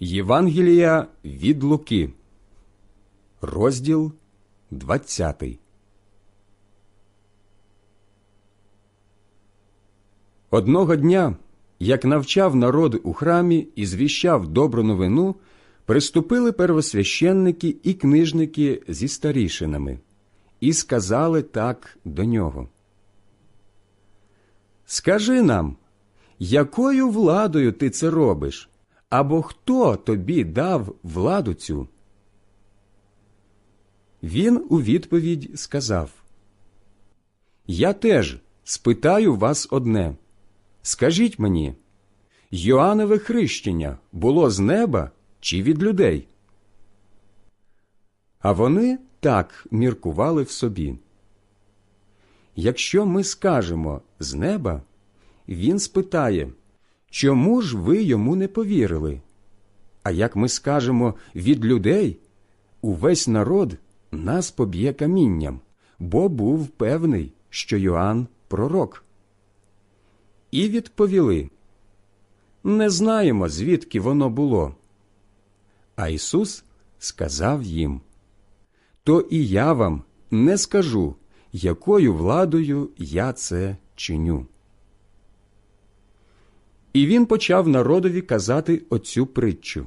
Євангелія від Луки, розділ 20. Одного дня, як навчав народ у храмі і звіщав добру новину, приступили первосвященники і книжники зі старішинами і сказали так до нього. Скажи нам, якою владою ти це робиш? Або хто тобі дав владу цю? Він у відповідь сказав Я теж спитаю вас одне. Скажіть мені, Йоаннове хрещення було з неба чи від людей? А вони так міркували в собі. Якщо ми скажемо з неба, він спитає, чому ж ви йому не повірили? А як ми скажемо від людей, увесь народ нас поб'є камінням, бо був певний, що Йоанн пророк. І відповіли Не знаємо, звідки воно було. А Ісус сказав їм То і я вам не скажу, якою владою я це чиню. І він почав народові казати оцю притчу.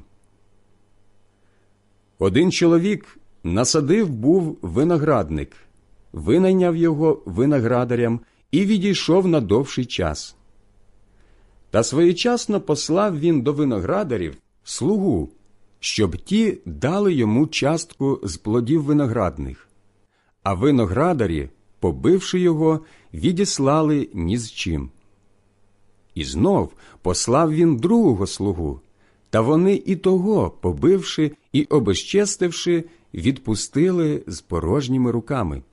Один чоловік насадив був виноградник, винайняв його виноградарям і відійшов на довший час. Та своєчасно послав він до виноградарів слугу, щоб ті дали йому частку з плодів виноградних, а виноградарі, побивши його, відіслали ні з чим. І знов послав він другого слугу, та вони і того, побивши і обезчестивши, відпустили з порожніми руками.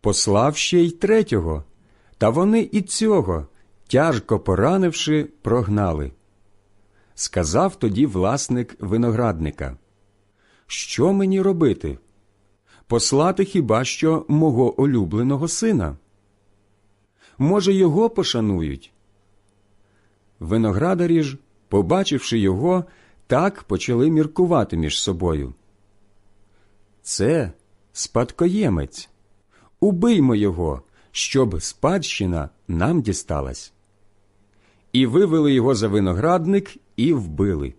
Послав ще й третього, та вони і цього, тяжко поранивши, прогнали. Сказав тоді власник виноградника Що мені робити? Послати хіба що мого улюбленого сина? Може, його пошанують? Виноградарі ж, побачивши його, так почали міркувати між собою. Це спадкоємець. Убиймо його, щоб спадщина нам дісталась. І вивели його за виноградник і вбили.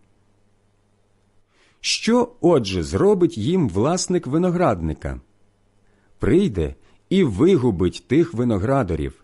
Що, отже, зробить їм власник виноградника? Прийде і вигубить тих виноградарів,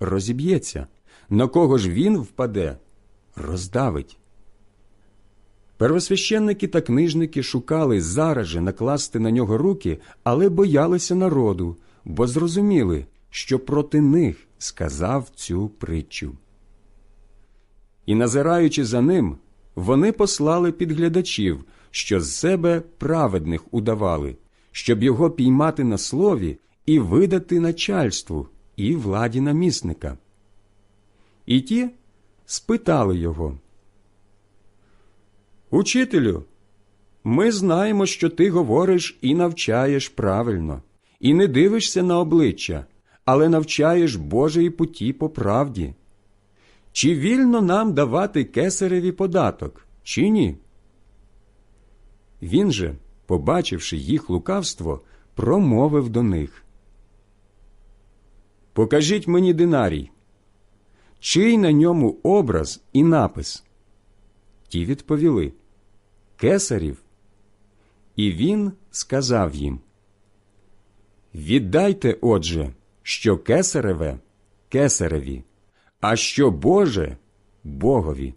розіб'ється, на кого ж він впаде, роздавить. Первосвященники та книжники шукали зараз же накласти на нього руки, але боялися народу, бо зрозуміли, що проти них сказав цю притчу. І, назираючи за ним, вони послали підглядачів, що з себе праведних удавали, щоб його піймати на слові і видати начальству і владі намісника. І ті спитали його. Учителю, ми знаємо, що ти говориш і навчаєш правильно, і не дивишся на обличчя, але навчаєш Божої путі по правді. Чи вільно нам давати кесареві податок, чи ні? Він же, побачивши їх лукавство, промовив до них. Покажіть мені динарій, чий на ньому образ і напис. Ті відповіли Кесарів. І він сказав їм Віддайте, отже, що кесареве кесареві, а що Боже Богові.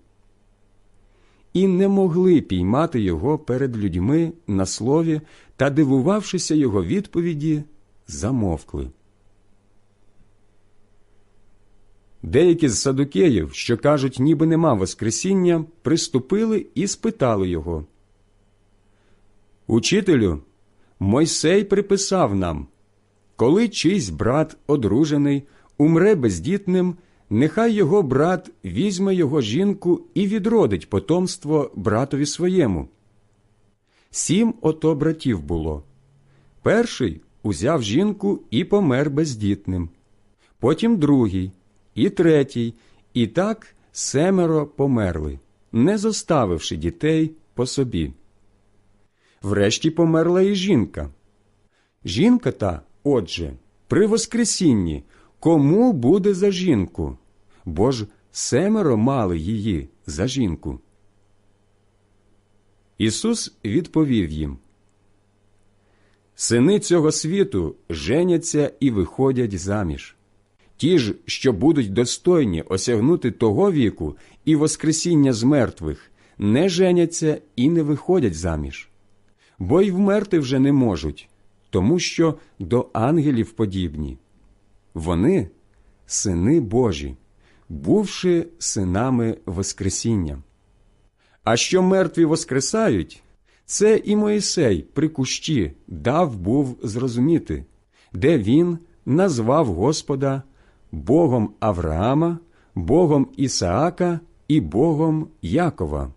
І не могли піймати його перед людьми на слові та, дивувавшися його відповіді, замовкли. Деякі з садукеїв, що кажуть, ніби нема Воскресіння, приступили і спитали його. Учителю, Мойсей приписав нам, коли чийсь брат одружений, умре бездітним, нехай його брат візьме його жінку і відродить потомство братові своєму. Сім ото братів було. Перший узяв жінку і помер бездітним, потім другий, і третій, і так семеро померли, не зоставивши дітей по собі. Врешті померла і жінка. Жінка та, отже, при Воскресінні кому буде за жінку? Бо ж семеро мали її за жінку. Ісус відповів їм Сини цього світу женяться і виходять заміж. Ті ж, що будуть достойні осягнути того віку і Воскресіння з мертвих, не женяться і не виходять заміж, бо й вмерти вже не можуть, тому що до ангелів подібні. Вони сини Божі, бувши синами Воскресіння. А що мертві воскресають, це і Моїсей при кущі дав був зрозуміти, де він назвав Господа Богом Авраама, Богом Ісаака і Богом Якова.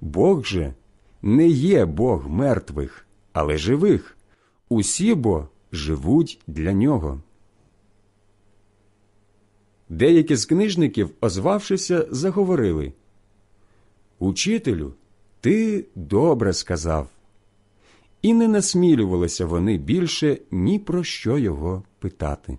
Бог же не є Бог мертвих, але живих. Усі бо живуть для нього. Деякі з книжників, озвавшися, заговорили Учителю, ти добре сказав. І не насмілювалися вони більше ні про що його питати.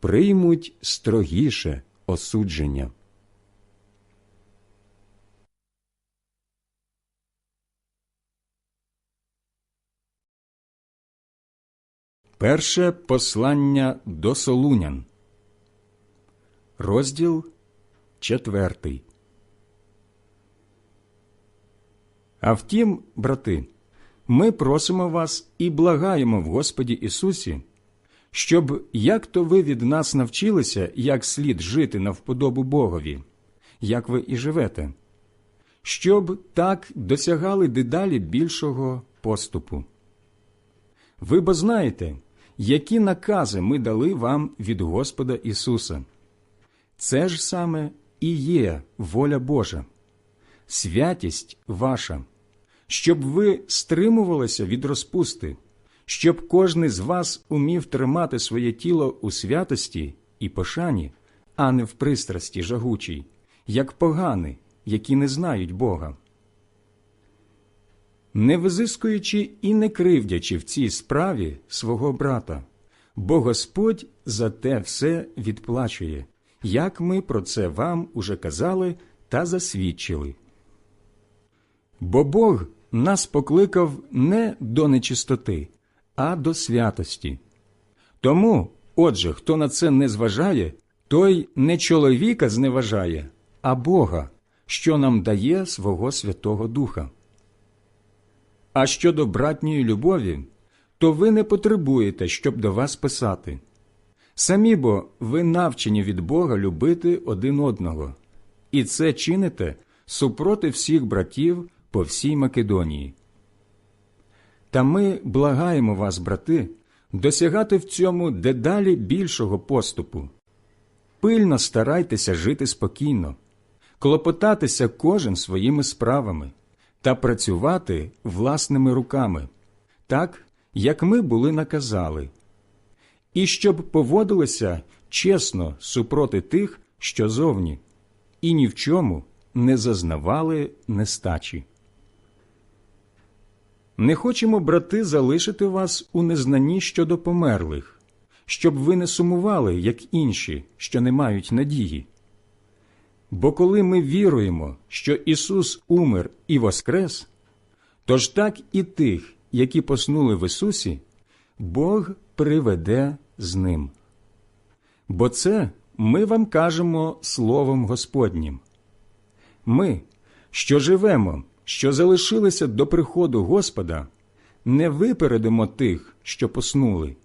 приймуть строгіше осудження. Перше послання до Солунян, розділ четвертий. А втім, брати, ми просимо вас і благаємо в Господі Ісусі, щоб як то ви від нас навчилися, як слід жити на вподобу Богові, як ви і живете, щоб так досягали дедалі більшого поступу. Ви бо знаєте, які накази ми дали вам від Господа Ісуса. Це ж саме і є воля Божа, святість ваша, щоб ви стримувалися від розпусти, щоб кожний з вас умів тримати своє тіло у святості і пошані, а не в пристрасті жагучій, як погани, які не знають Бога. Не визискуючи і не кривдячи в цій справі свого брата, бо Господь за те все відплачує, як ми про це вам уже казали та засвідчили. Бо Бог нас покликав не до нечистоти, а до святості. Тому, отже, хто на це не зважає, той не чоловіка зневажає, а Бога, що нам дає свого Святого Духа. А щодо братньої любові, то ви не потребуєте, щоб до вас писати. Самі бо ви навчені від Бога любити один одного, і це чините супроти всіх братів по всій Македонії. Та ми благаємо вас, брати, досягати в цьому дедалі більшого поступу. Пильно старайтеся жити спокійно, клопотатися кожен своїми справами та працювати власними руками, так, як ми були наказали, і щоб поводилися чесно супроти тих, що зовні, і ні в чому не зазнавали нестачі. Не хочемо, брати, залишити вас у незнанні щодо померлих, щоб ви не сумували, як інші, що не мають надії. Бо коли ми віруємо, що Ісус умер і воскрес, то ж так і тих, які поснули в Ісусі, Бог приведе з ним. Бо це ми вам кажемо Словом Господнім. Ми, що живемо, що залишилися до приходу Господа, не випередимо тих, що поснули.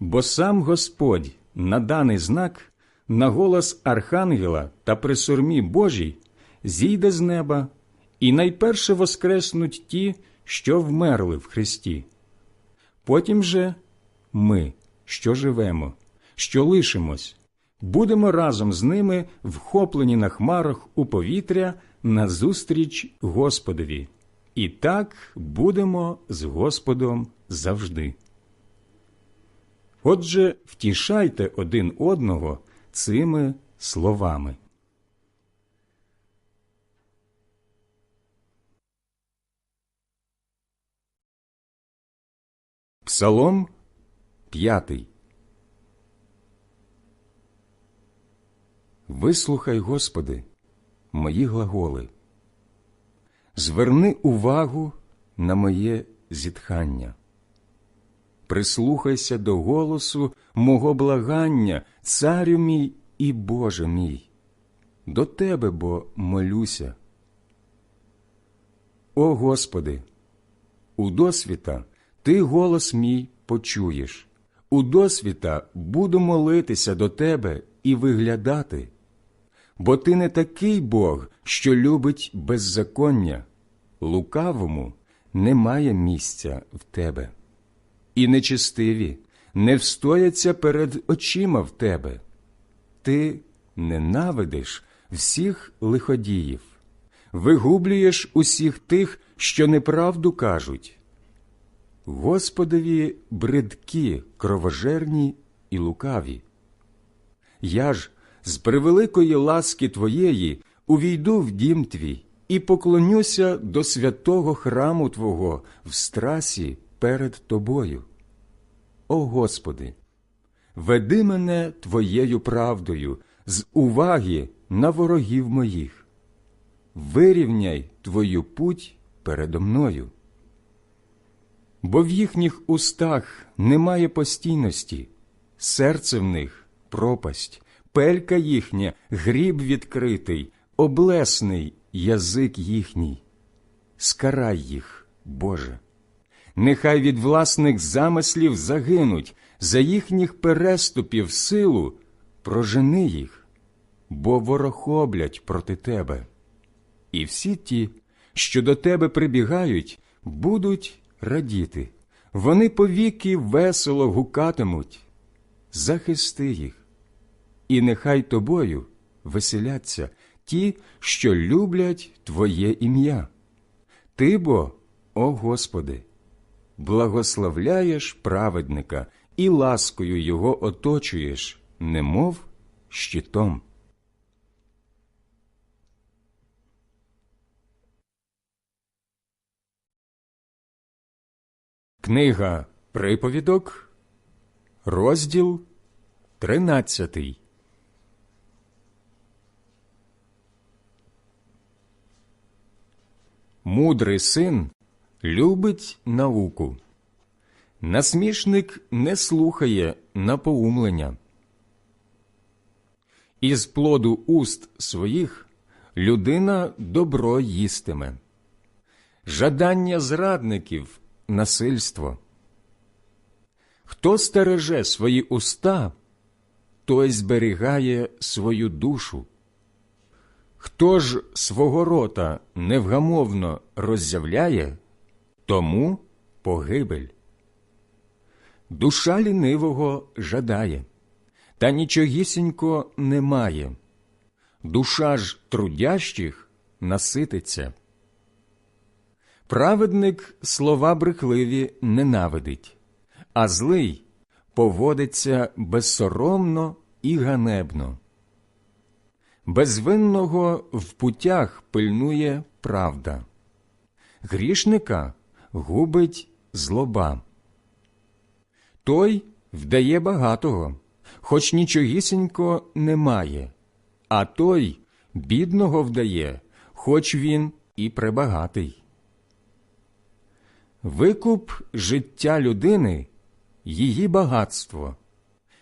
Бо сам Господь на даний знак, на голос Архангела та при сурмі Божій зійде з неба, і найперше воскреснуть ті, що вмерли в Христі. Потім же ми, що живемо, що лишимось, будемо разом з ними вхоплені на хмарах у повітря назустріч Господові, і так будемо з Господом завжди. Отже, втішайте один одного цими словами. Псалом п'ятий Вислухай, Господи, мої глаголи, зверни увагу на моє зітхання, прислухайся до голосу мого благання, царю мій і Боже мій, до Тебе бо молюся. О Господи, у досвіта Ти голос мій почуєш, у досвіта буду молитися до Тебе і виглядати бо ти не такий Бог, що любить беззаконня, лукавому немає місця в тебе, і нечистиві не встояться перед очима в тебе. Ти ненавидиш всіх лиходіїв, вигублюєш усіх тих, що неправду кажуть. Господові бридкі, кровожерні і лукаві. Я ж з превеликої ласки Твоєї увійду в дім твій і поклонюся до святого храму Твого в страсі перед Тобою. О Господи, веди мене Твоєю правдою з уваги на ворогів моїх, вирівняй Твою путь передо мною. Бо в їхніх устах немає постійності, серце в них пропасть, пелька їхня, гріб відкритий, облесний язик їхній. Скарай їх, Боже. Нехай від власних замислів загинуть, за їхніх переступів силу прожени їх, бо ворохоблять проти тебе. І всі ті, що до тебе прибігають, будуть радіти, вони повіки весело гукатимуть. Захисти їх, і нехай тобою веселяться ті, що люблять Твоє ім'я. Ти бо, о Господи, благословляєш праведника і ласкою його оточуєш, немов щитом. Книга Приповідок, розділ тринадцятий. Мудрий син любить науку. Насмішник не слухає напоумлення. Із плоду уст своїх людина добро їстиме, жадання зрадників насильство. Хто стереже свої уста, той зберігає свою душу. Хто ж свого рота невгамовно роззявляє, тому погибель. душа лінивого жадає, та нічогісінько немає. Душа ж трудящих насититься. Праведник слова брехливі ненавидить, а злий поводиться безсоромно і ганебно. Безвинного в путях пильнує правда, грішника губить злоба. Той вдає багатого, хоч нічогісінько немає, а той бідного вдає, хоч він і пребагатий. Викуп життя людини її багатство,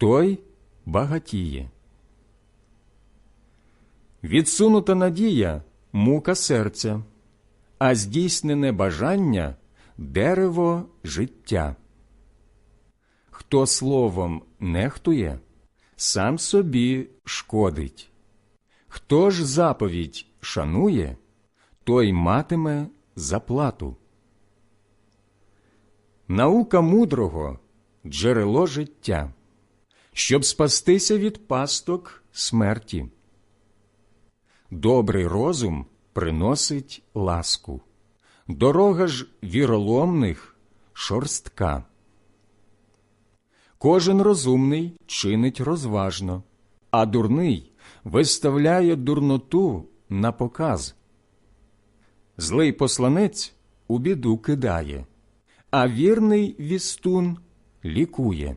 той багатіє. Відсунута надія мука серця, а здійснене бажання дерево життя. Хто словом нехтує, сам собі шкодить. Хто ж заповідь шанує, той матиме заплату. Наука мудрого джерело життя, щоб спастися від пасток смерті. Добрий розум приносить ласку, дорога ж віроломних шорстка. Кожен розумний чинить розважно, а дурний виставляє дурноту на показ. Злий посланець у біду кидає, а вірний вістун лікує.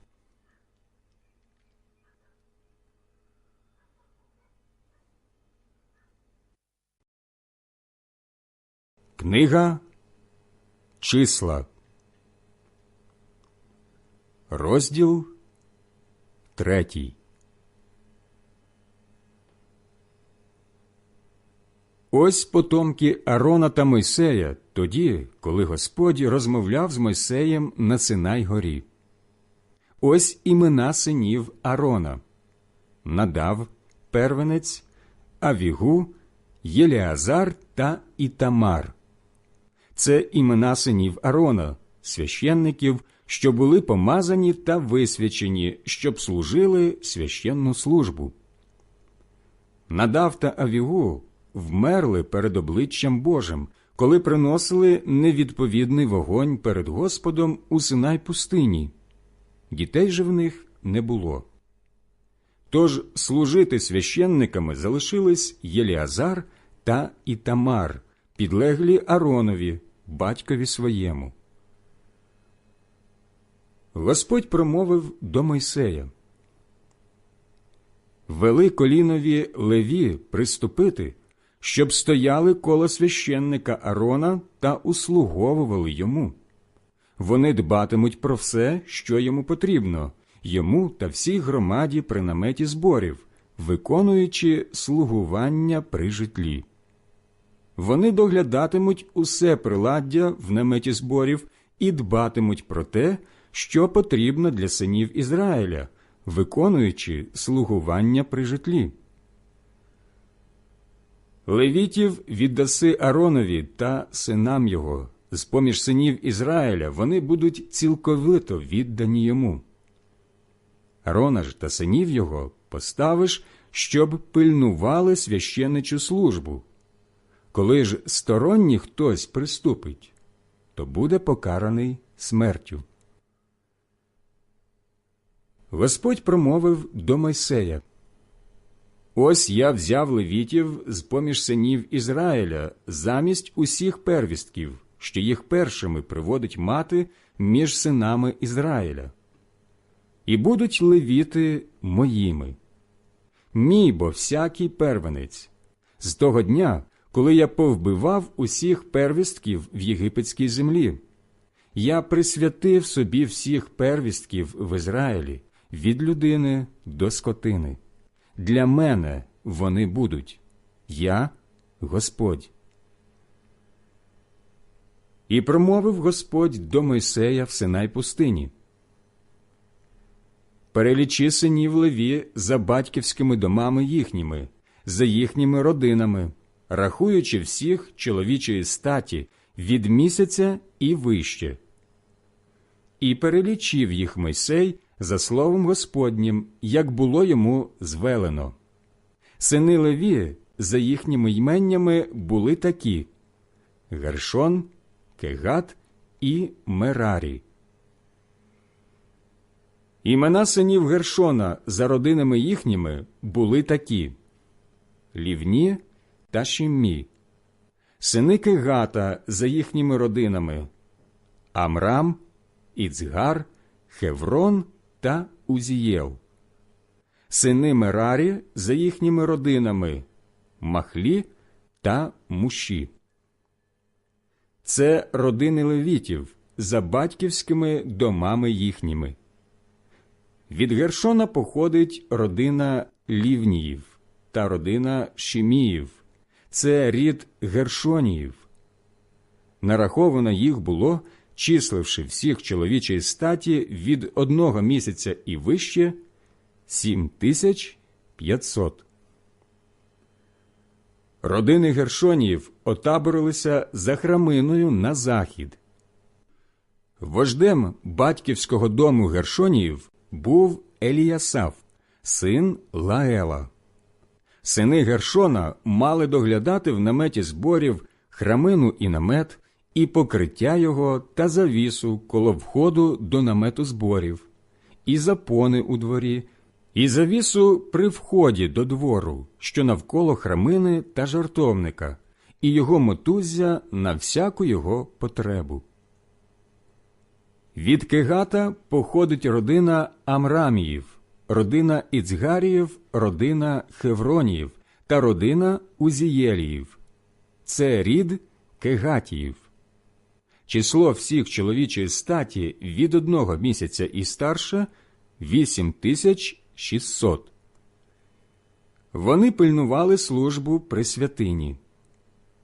Книга Числа Розділ третій. Ось потомки Арона та Мойсея тоді, коли Господь розмовляв з Мойсеєм на Синай горі. Ось імена синів Арона Надав, первенець, Авігу, Єліазар та Ітамар. Це імена синів Арона, священників, що були помазані та висвячені, щоб служили священну службу. Надав та Авігу вмерли перед обличчям Божим, коли приносили невідповідний вогонь перед Господом у Синай пустині. Дітей же в них не було. Тож служити священниками залишились Єліазар та Ітамар, підлеглі Аронові, батькові своєму. Господь промовив до Мойсея вели колінові леві приступити, щоб стояли коло священника Арона та услуговували йому. Вони дбатимуть про все, що йому потрібно, йому та всій громаді при наметі зборів, виконуючи слугування при житлі. Вони доглядатимуть усе приладдя в наметі зборів і дбатимуть про те, що потрібно для синів Ізраїля, виконуючи слугування при житлі. Левітів віддаси Аронові та синам його, з поміж синів Ізраїля вони будуть цілковито віддані йому. Арона ж та синів його поставиш, щоб пильнували священичу службу. Коли ж сторонній хтось приступить, то буде покараний смертю. Господь промовив до Мойсея Ось я взяв левітів з поміж синів Ізраїля замість усіх первістків, що їх першими приводить мати між синами Ізраїля. І будуть левіти моїми. Мій бо всякий первенець. З того дня, коли я повбивав усіх первістків в єгипетській землі, я присвятив собі всіх первістків в Ізраїлі від людини до скотини. Для мене вони будуть. Я Господь. І промовив Господь до Мойсея в Синай пустині. Перелічи синів Леві за батьківськими домами їхніми, за їхніми родинами, рахуючи всіх чоловічої статі від місяця і вище. І перелічив їх Мойсей за словом Господнім, як було йому звелено. Сини Леві за їхніми йменнями були такі Гершон, Кегат і Мерарі. Імена синів Гершона за родинами їхніми були такі Лівні та Шіммі, сини Кегата за їхніми родинами Амрам, Іцгар, Хеврон та Узієл, сини Мерарі за їхніми родинами Махлі та Муші. Це родини левітів за батьківськими домами їхніми. Від Гершона походить родина Лівніїв та родина Шіміїв. Це рід Гершоніїв. Нараховано їх було, числивши всіх чоловічої статі від одного місяця і вище сім тисяч п'ятсот. Родини Гершоніїв отаборилися за храминою на захід. Вождем батьківського дому Гершоніїв був Еліясав, син Лаела. Сини Гершона мали доглядати в наметі зборів храмину і намет, і покриття його та завісу коло входу до намету зборів, і запони у дворі, і завісу при вході до двору, що навколо храмини та жартовника, і його мотуззя на всяку його потребу. Від Кегата походить родина Амраміїв, родина Іцгаріїв, родина Хевроніїв та родина Узієліїв. Це рід Кегатіїв. Число всіх чоловічої статі від одного місяця і старше вісім тисяч шістсот. Вони пильнували службу при святині.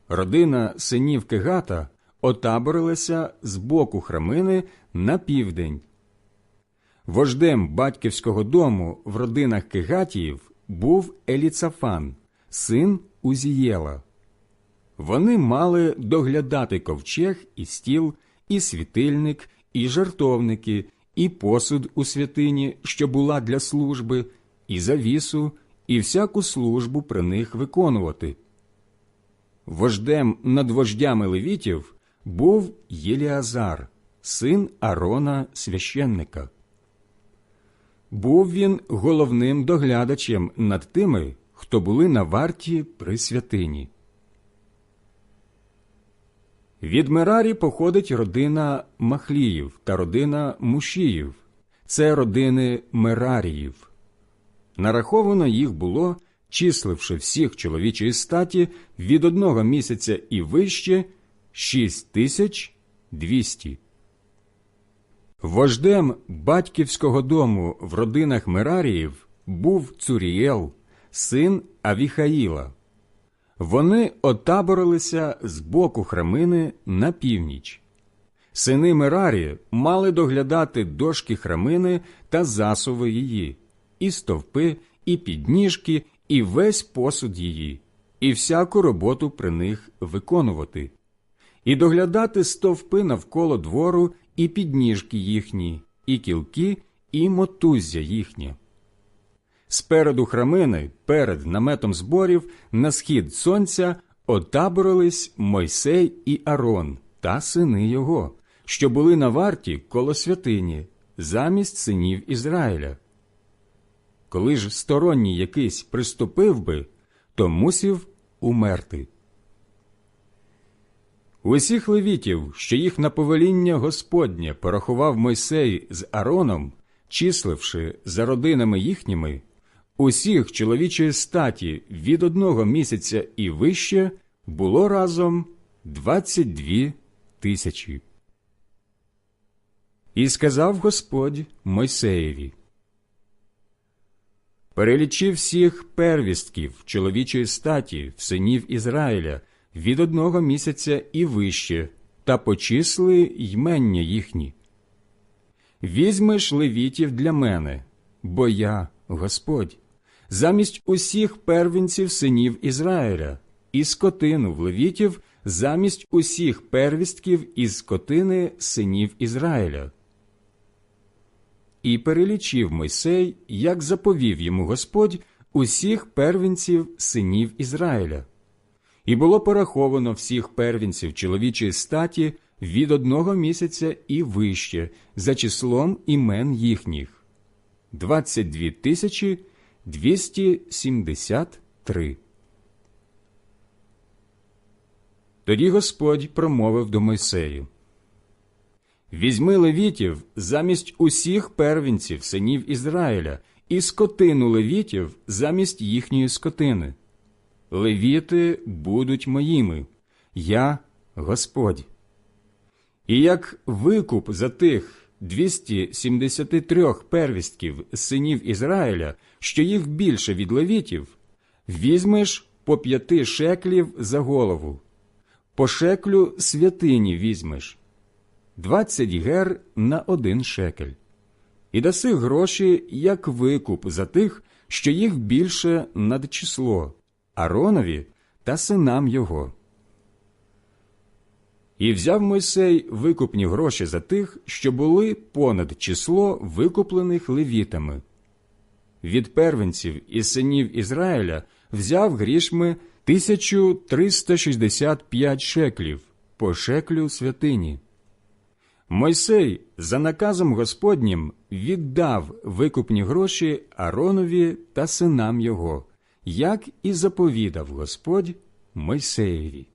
Родина синів Кегата отаборилася з боку храмини на південь. Вождем батьківського дому в родинах Кегатіїв був Еліцафан, син Узієла. Вони мали доглядати ковчег і стіл, і світильник, і жартовники, і посуд у святині, що була для служби, і завісу, і всяку службу при них виконувати. Вождем над вождями левітів був Єліазар, син Арона священника. Був він головним доглядачем над тими, хто були на варті при святині. Від Мерарі походить родина Махліїв та родина Мушіїв. Це родини Мераріїв. нараховано їх було, числивши всіх чоловічої статі від одного місяця і вище шість тисяч двісті. Вождем батьківського дому в родинах Мераріїв був Цурієл, син Авіхаїла. Вони отаборилися з боку храмини на північ. Сини Мерарі мали доглядати дошки храмини та засуви її, і стовпи, і підніжки, і весь посуд її, і всяку роботу при них виконувати, і доглядати стовпи навколо двору, і підніжки їхні, і кілки, і мотуззя їхнє. Спереду храмини, перед наметом зборів, на схід сонця отаборились Мойсей і Арон та сини його, що були на варті коло святині, замість синів Ізраїля. Коли ж сторонній якийсь приступив би, то мусів умерти. Усіх левітів, що їх на повеління Господнє порахував Мойсей з Ароном, числивши за родинами їхніми, усіх чоловічої статі від одного місяця і вище було разом двадцять дві тисячі. І сказав Господь Мойсеєві, Перелічи всіх первістків чоловічої статі в синів Ізраїля від одного місяця і вище, та почисли ймення їхні. Візьмеш левітів для мене, бо я Господь, замість усіх первінців синів Ізраїля, і скотину в левітів замість усіх первістків із скотини синів Ізраїля. І перелічив Мойсей, як заповів йому Господь, усіх первінців синів Ізраїля. І було пораховано всіх первінців чоловічої статі від одного місяця і вище, за числом імен їхніх двадцять дві тисячі двісті сімдесят три. Тоді Господь промовив до Мойсею Візьми левітів замість усіх первінців синів Ізраїля і скотину левітів замість їхньої скотини. Левіти будуть моїми, я Господь. І як викуп за тих 273 первістків синів Ізраїля, що їх більше від левітів, візьмеш по п'яти шеклів за голову, по шеклю святині візьмеш. Двадцять гер на один шекель, і даси гроші як викуп за тих, що їх більше над число, Аронові та синам його. І взяв Мойсей викупні гроші за тих, що були понад число викуплених левітами. Від первенців і синів Ізраїля взяв грішми 1365 шеклів по шеклю святині. Мойсей за наказом Господнім віддав викупні гроші Аронові та синам його, як і заповідав Господь Мойсеєві.